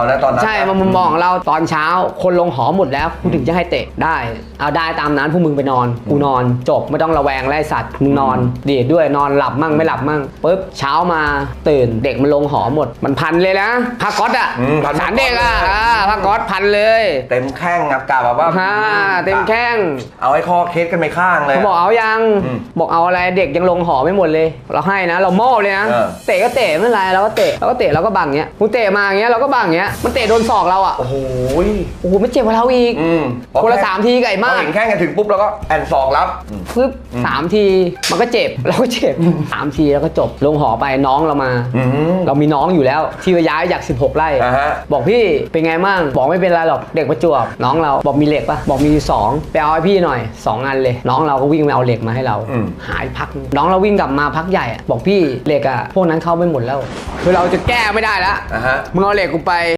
เอานะตอนนั้นใช่มามุมมองของเราตอนเช้า คนลงหอหมดแล้วกูถึงจะให้เตะได้ เอาได้ตามนั้นพวกมึงไปนอน กูนอนจบไม่ต้องระแวงไล่สัตว์มึงนอนดีดด้วยนอนหลับมั่งไม่หลับมั่งปุ๊บเช้ามาตื่นเด็กมันลงหอหมด มันพันเลยนะผ้าก๊อตอะอืมพัน สารเด็กอะผ้าก๊อตเลยอ่าผ้าก๊อตพันเลยเต็มแข้งครับกาแบบว่าฮ่าเต็มแข้ง เอาไอ้คอเคสกันไปข้างเลย เขาบอกเอายังอืมบอกเอาอะไรเด็กยังลงหอไม่หมดเลย เราให้นะ เรามอบเลยนะเออ เตะก็เตะไม่เป็นไรเราก็เตะเราก็เตะเราก็บังเงี้ยกูเตะมาอย่างเงี้ยเราก็บังเงี้ยมันเตะโดนศอกเราอะ โอ้โหโอ้โหไม่เจ็บกว่าเราอีก อืมคนละสามทีไก่มาก พอเห็นแข้งกันถึงปุ๊บแล้วก็แอนสองรับอืมปึ๊บสามทีมันก็เจ็บเราก็เจ็บสามทีแล้วก็จบ ลงหอไปน้องเรามาอืมเรามีน้องอยู่แล้ว ที่ย้ายจาก16 ไร่ อ่าฮะ บอกพี่เป็นไงมั่งบอกไม่เป็นไรหรอกเด็กประจวบน้องเราบอกมีเหล็กปะบอกมีสองไปเอาให้พี่หน่อยสองอันเลย น้องเราก็วิ่งไปเอาเหล็กมาให้เรา อืม หายพักนึงน้องเราวิ่งกลับมาพักใหญ่อะบอกพี่เหล็กอะพวกนั้นเข้าไม่หมดแล้ว คือเราจะแก้ไม่ได้แล้วอ่าฮะ มึงเอาเหล็กกูไป